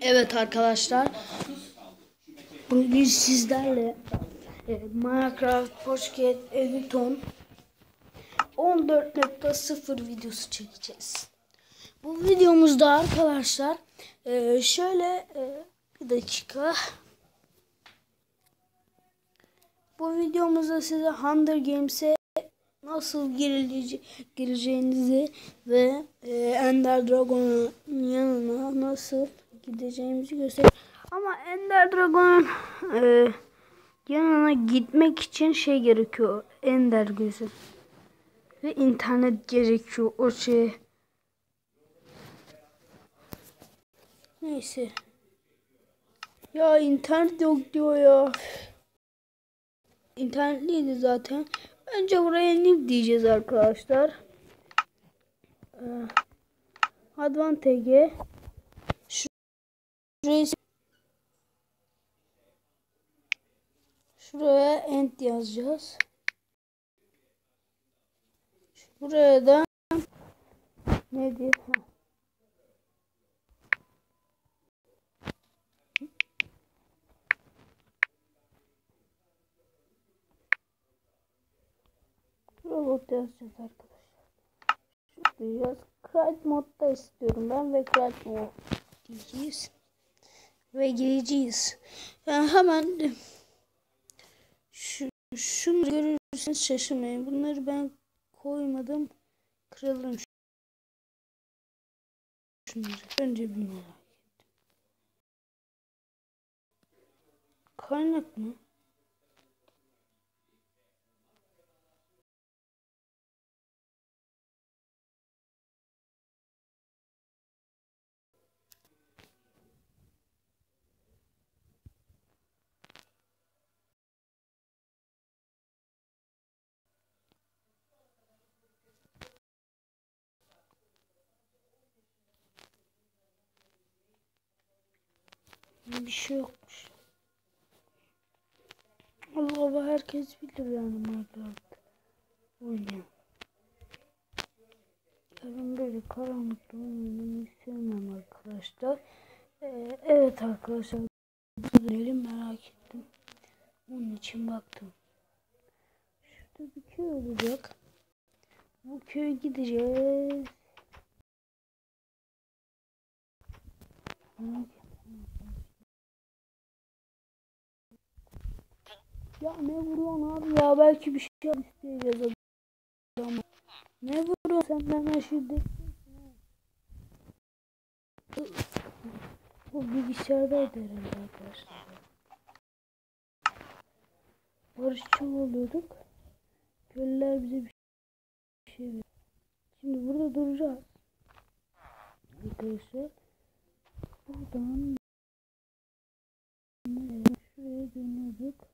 Evet arkadaşlar. Bugün sizlerle e, Minecraft Pocket Editon 14.0 videosu çekeceğiz. Bu videomuzda arkadaşlar e, şöyle e, bir dakika. Bu videomuzda size Hunger Games'e nasıl girilece gireceğinizi ve e, Ender Dragon'un yanına nasıl gideceğimizi göster. Ama Ender Dragon'un e, yanına gitmek için şey gerekiyor. Ender gözü. Ve internet gerekiyor o şey. Neyse. Ya internet yok diyor ya. İnternetliydi zaten. Önce buraya nip diyeceğiz arkadaşlar. Ee, Advantage Şuraya Şuraya end yazacağız. Buraya da ne diye? Robot yazacağız arkadaşlar. Şuraya Crate modda istiyorum ben ve Crate mod diyeceğiz. Ve gireceğiz. Yani hemen şu, şunu görürseniz şaşırmayın. Bunları ben koymadım. Kıralım şunları. Önce bir merak ettim. Kaynak mı? Bir şey yokmuş. Allah Allah herkes bilir yani Minecraft oynayan. Ben böyle karanlıkta oynamayı sevmem arkadaşlar. Ee, evet arkadaşlar. Dönelim merak ettim. Onun için baktım. Şurada bir köy olacak. Bu köye gideceğiz. Merak Ya ne vuruyorsun abi ya belki bir şey isteyeceğiz adamı. Ne vuruyorsun sen bana şiddet? Bu bilgisayardaydı herhalde arkadaşlar. Barışçı oluyorduk. Köylüler bize bir şey veriyor. Şimdi burada duracağız. Arkadaşlar. Buradan şuraya dönüyorduk.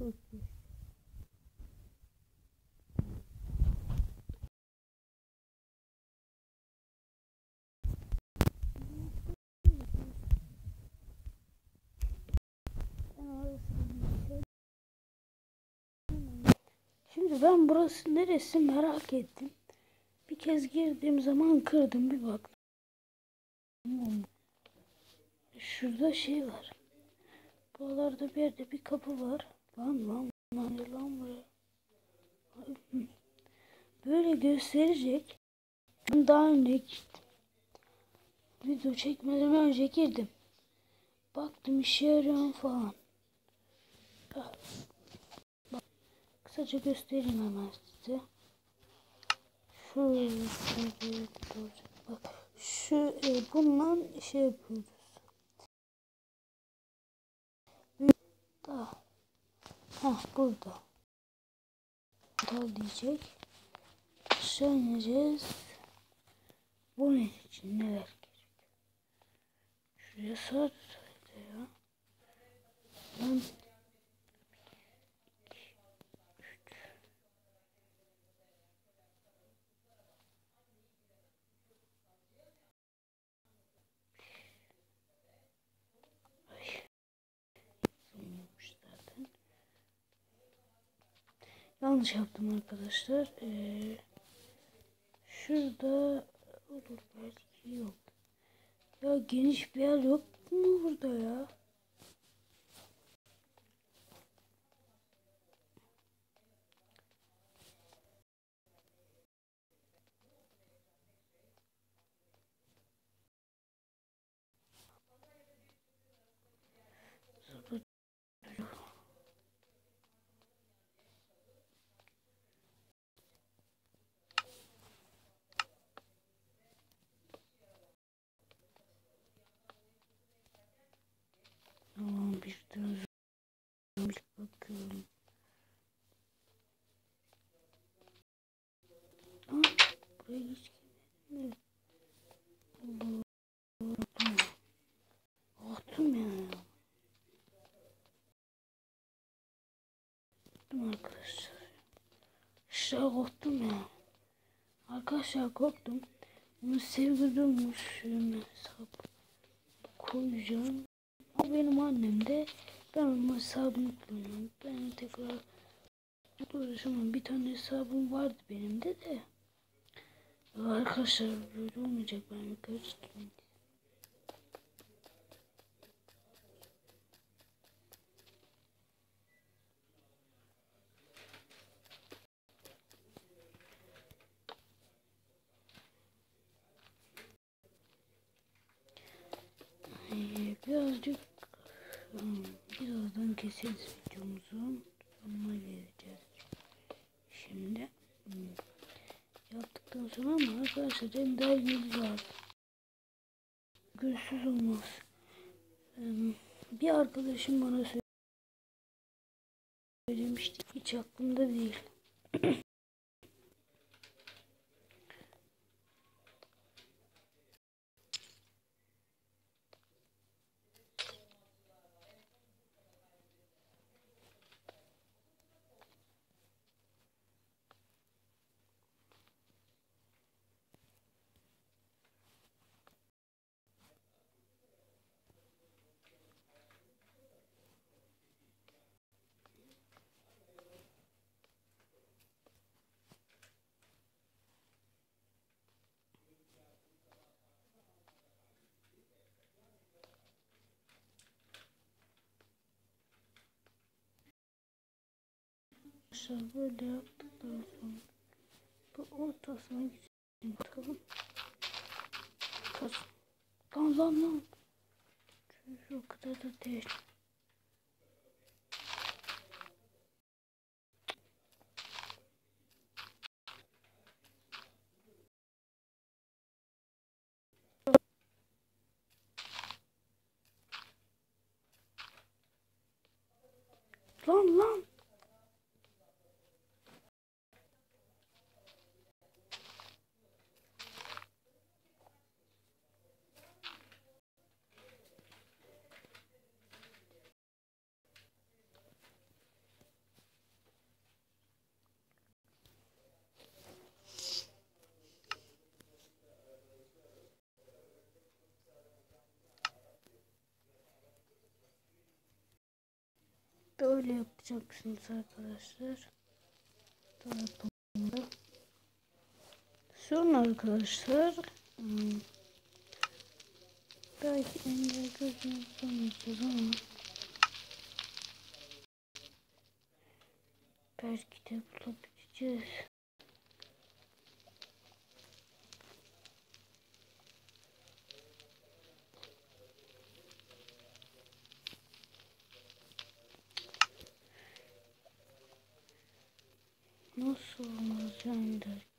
İyi. Şimdi ben burası neresi merak ettim. Bir kez girdiğim zaman kırdım bir baktım. Şurada şey var. Buralarda bir yerde bir kapı var. Lan lan lan lan. Böyle gösterecek. Ben daha önce. Video çekmeden önce girdim. Baktım işe yarıyor falan. Bak, kısaca göstereyim hemen size. Şu bak şu e, bundan şey yapıyoruz. Da. Ha burada. Dal diyecek. Aşağı ineceğiz. Bunun için neler gerek? Şuraya sar ya. Ben Yanlış yaptım arkadaşlar. Ee, şurada olur belki yok. Ya geniş bir yer yok mu burada ya? Bakıyorum. Aa, buraya hiç girmedim. Allah'ım. Korktum ya. Korktum arkadaşlar. Aşağı korktum ya. Arkadaşlar korktum. Bunu sevgi durmuşum hesap koyacağım. Benim annem de ben onun hesabını kullanıyorum. Ben tekrar uğraşamam. Bir tane hesabım vardı benim de de. Arkadaşlar böyle olmayacak ben karıştırmayayım. Birazcık hmm, birazdan keseriz videomuzu. Sonuna geleceğiz. Şimdi hmm, yaptıktan sonra ama arkadaşlar daha yüz var. Gülsüz olmaz. Ee, bir arkadaşım bana söylemişti. Hiç aklımda değil. Arkadaşlar böyle yaptıktan sonra bu ortasına geçelim bakalım. Kaç. Lan lan lan. Çünkü o kadar da değil. Lan lan. Böyle yapacaksınız arkadaşlar. Tarafında. Sonra arkadaşlar hmm, belki engel gözünü tutamayacağız ama belki de bulabileceğiz. Nasıl olmaz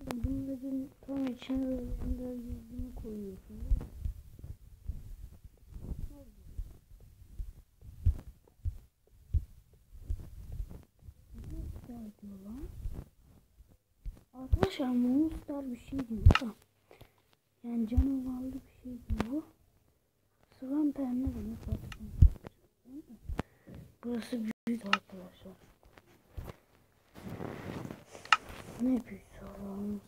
Bunların tam içine böyle ender yüzünü koyuyorsunuz. Diyor. Arkadaşlar Monster bir şey değil da. Yani canavarlı bir şey değil bu. Swamper ne demek hatırlamıyorum. Burası büyük arkadaşlar. Ne yapıyorsun?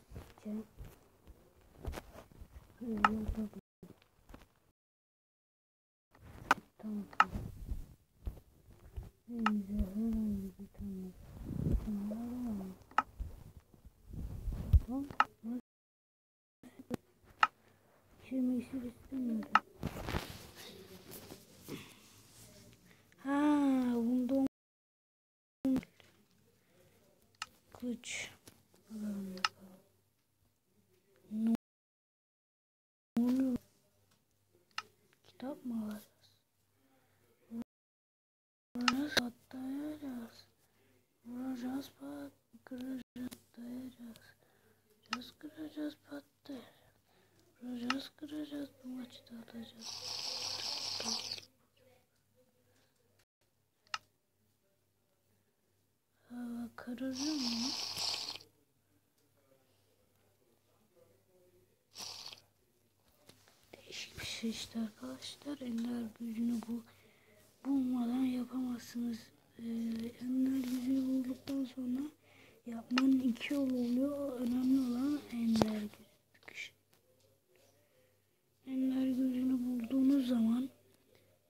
Tamam. En güzel herhangi bir tane. Bunlar var. Tamam. Şimdi işi istemiyorum. Ha, bunda 3 Ne oluyor? Kitap mı alacağız? Vuracağız, patlayacağız. Vuracağız, pat, kıracağız, patlayacağız. Vuracağız, kıracağız, patlayacağız. Vuracağız, kıracağız, bu maçı da atacağız. Hava kararıyor mu? Değişik bir şey işte arkadaşlar. Ender gücünü bu bulmadan yapamazsınız. Ee, ender gücünü bulduktan sonra yapmanın iki yolu oluyor. Önemli olan ender gücü. Ender gözünü bulduğunuz zaman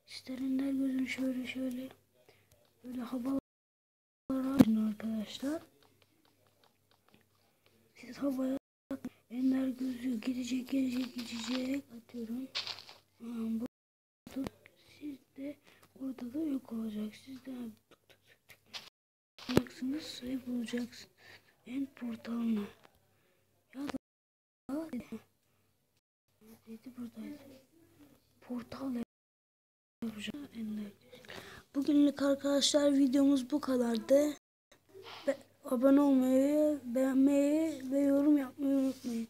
ister ender gözünü şöyle şöyle böyle havalara atın arkadaşlar. Siz havaya atın. ender gözü gidecek gidecek gidecek atıyorum. Ha, bu, bu- siz de orada da yok olacak. Siz de bulacaksınız ve bulacaksınız. En portalını. Ya da Neydi buradaydı? Portal. Bugünlük arkadaşlar videomuz bu kadardı. Be- abone olmayı, beğenmeyi ve yorum yapmayı unutmayın.